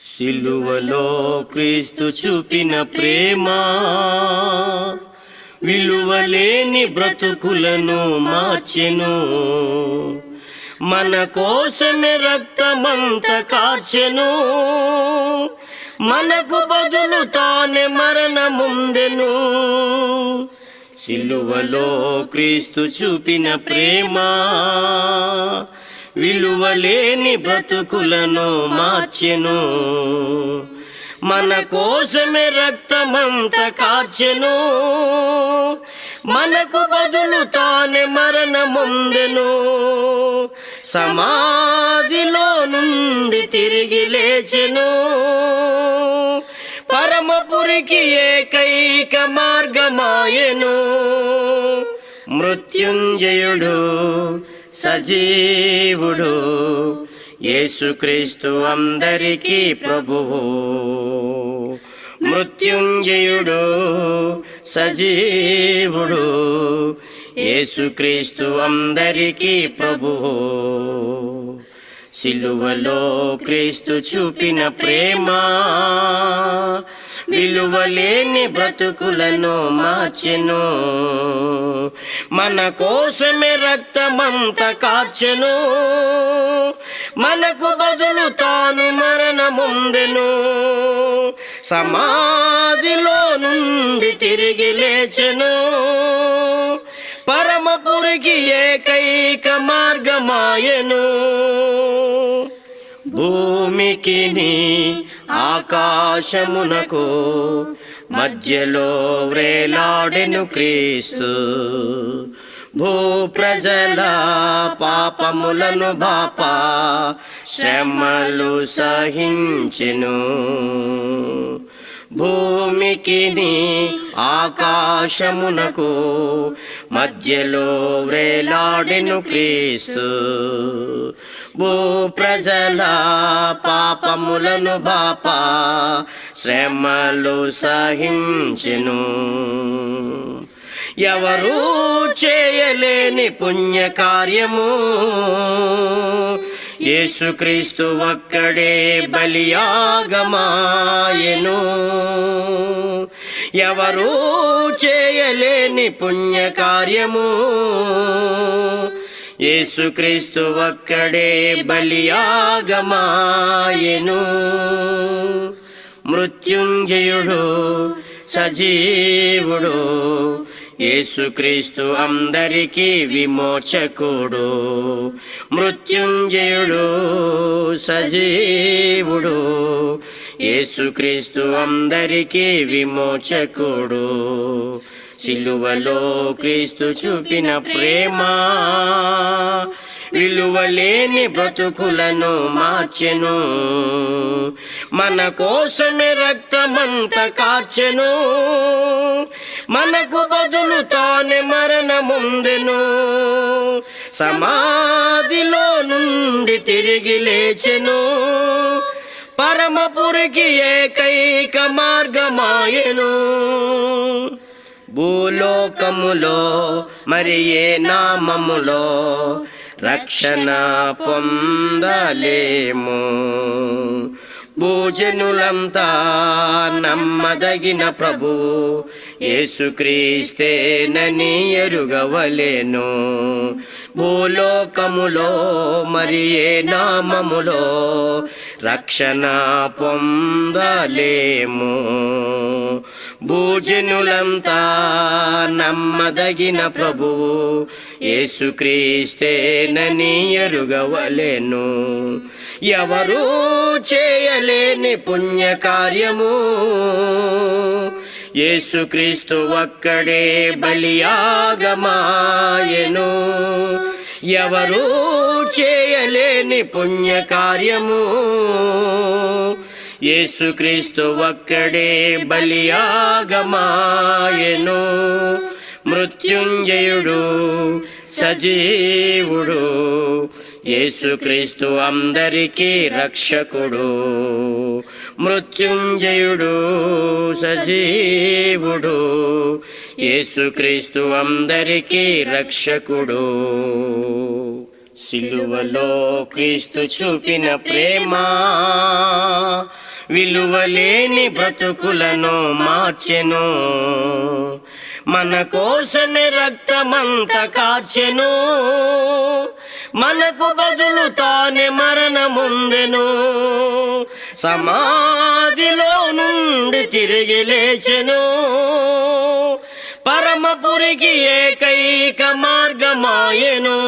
సిలువలో క్రీస్తు చూపిన ప్రేమ విలువలేని బ్రతుకులను మార్చెను. మన కోసమే రక్తమంత కాచెను మనకు బదులు తానే మరణముందెను. సిలువలో క్రీస్తు చూపిన ప్రేమ విలువలేని బ్రతుకులను మార్చెను. మన కోసమే రక్తమంత కాచెను మనకు బదులు తానే మరణముందెను. సమాధిలో నుండి తిరిగి లేచెను. పరమపురికి ఏకైక మార్గమాయెను. మృత్యుంజయుడు సజీవుడు. యేసుక్రీస్తు అందరికీ ప్రభువు. మృత్యుంజయుడు సజీవుడు. యేసుక్రీస్తు అందరికీ ప్రభువు. సిలువలో క్రీస్తు చూపిన ప్రేమ. విలువలేని బ్రతుకులను మార్చెను. మన కోసమే రక్తమంత కాచెను మనకు బదులు తాను మరణముందెను. సమాధిలో నుండి తిరిగి లేచెను. పరమపురికి ఏకైక మార్గమాయెను. భూమికి నీ ఆకాశమునకు మధ్యలో వ్రేలాడెను క్రీస్తు. భూ ప్రజల పాపములను బాప శ్రమలు సహించెను. భూమికిని ఆకాశమునకు మధ్యలో వ్రేలాడిను క్రీస్తు. భూ ప్రజల పాపములను బాప శ్రమలు సహించెను. ఎవరూ చేయలేని పుణ్య కార్యము యేసుక్రీస్తు ఒక్కడే బలియాగమాయను. ఎవరూ చేయలేని పుణ్యకార్యము. యేసుక్రీస్తు ఒక్కడే బలియాగమాయను. మృత్యుంజయుడు సజీవుడు యేసుక్రీస్తు అందరికీ విమోచకుడు మృత్యుంజయుడు సజీవుడు. యేసుక్రీస్తు అందరికీ విమోచకుడు సిలువలో క్రీస్తు చూపిన ప్రేమ విలువలేని బ్రతుకులను మార్చెను. మన కోసమే రక్తమంత కాచెను మనకు బదులు తానే మరణముందెను. సమాధిలో నుండి తిరిగి లేచెను. పరమపురికి ఏకైక మార్గమాయను. భూలోకములో మరి ఏ నామములో రక్షణ పొందలేము. భూజనులంతా నమ్మదగిన ప్రభు యేసుక్రీస్తేనని ఎరుగవలేను. భూలోకములో మరి ఏ నామములో రక్షణ పొందలేము. భూజనులంతా నమ్మదగిన ప్రభువు యేసుక్రీస్తేనని ఎరుగవలేను. ఎవరూ చేయలేని పుణ్యకార్యము. యేసుక్రీస్తు ఒక్కడే బలియాగమాయెను. ఎవరు చేయలేని పుణ్యకార్యము. యేసుక్రీస్తు ఒక్కడే బలియాగమాయెను. మృత్యుంజయుడు సజీవుడు యేసుక్రీస్తు అందరికీ రక్షకుడు. మృత్యుంజయుడు సజీవుడు. యేసుక్రీస్తు అందరికీ రక్షకుడు. సిలువలో క్రీస్తు చూపిన ప్రేమ విలువలేని బ్రతుకులను మార్చెను. మన కోసమే రక్తమంత కాచెను మనకు బదులు తానే మరణముందెను. సమాధిలో నుండి తిరిగి లేచెను. పరమపురికి ఏకైక మార్గమాయను.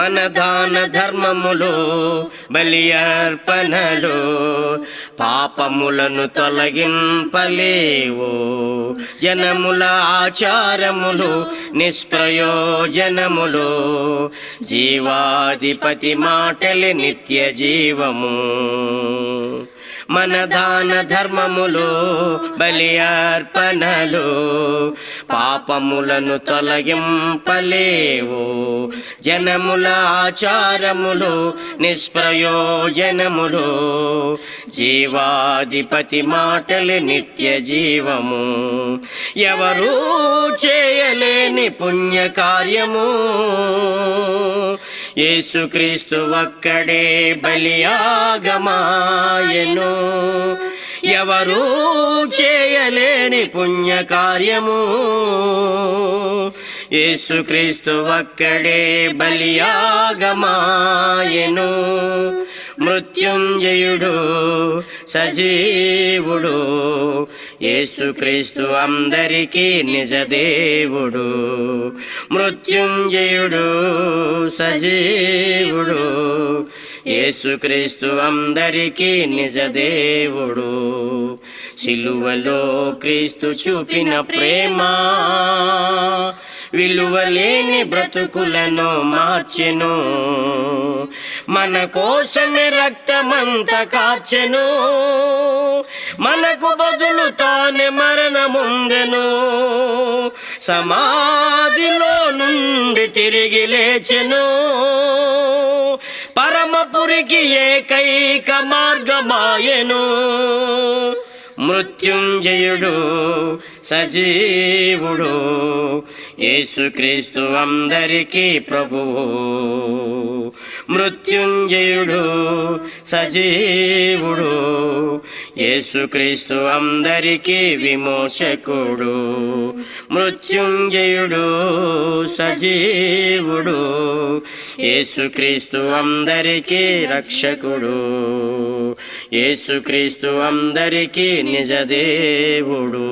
మన దాన ధర్మములు బలి అర్పణలు పాపములను తొలగింపలేవు జనముల ఆచారములు నిష్ప్రయోజనములు జీవాధిపతి మాటలి నిత్య జీవము మన దాన ధర్మములు బలియార్పణలు పాపములను తొలగింపలేవు జనముల ఆచారములు నిష్ప్రయోజనములు జీవాధిపతి మాటలు నిత్య జీవము ఎవరూ చేయలేని పుణ్య కార్యము యేసుక్రీస్తు ఒక్కడే బలియాగమాయను. ఎవరు చేయలేని పుణ్యకార్యము. ఏసుక్రీస్తు యేసుక్రీస్తు ఒక్కడే బలియాగమాయను. మృత్యుంజయుడు సజీవుడు యేసుక్రీస్తు అందరికీ నిజదేవుడు మృత్యుంజయుడు సజీవుడు. యేసుక్రీస్తు అందరికీ నిజదేవుడు సిలువలో క్రీస్తు చూపిన ప్రేమ. విలువలేని బ్రతుకులను మార్చెను. మన కోసమే రక్తమంత కాచెను మనకు బదులు తానే మరణముందెను. సమాధిలో నుండి తిరిగి లేచెను. పరమపురికి ఏకైక మార్గమాయను. మృత్యుంజయుడు సజీవుడు యేసుక్రీస్తు అందరికీ ప్రభువు మృత్యుంజయుడు సజీవుడు యేసుక్రీస్తు అందరికీ విమోచకుడు. మృత్యుంజయుడు సజీవుడు యేసుక్రీస్తు అందరికీ రక్షకుడు. యేసుక్రీస్తు అందరికీ నిజదేవుడు.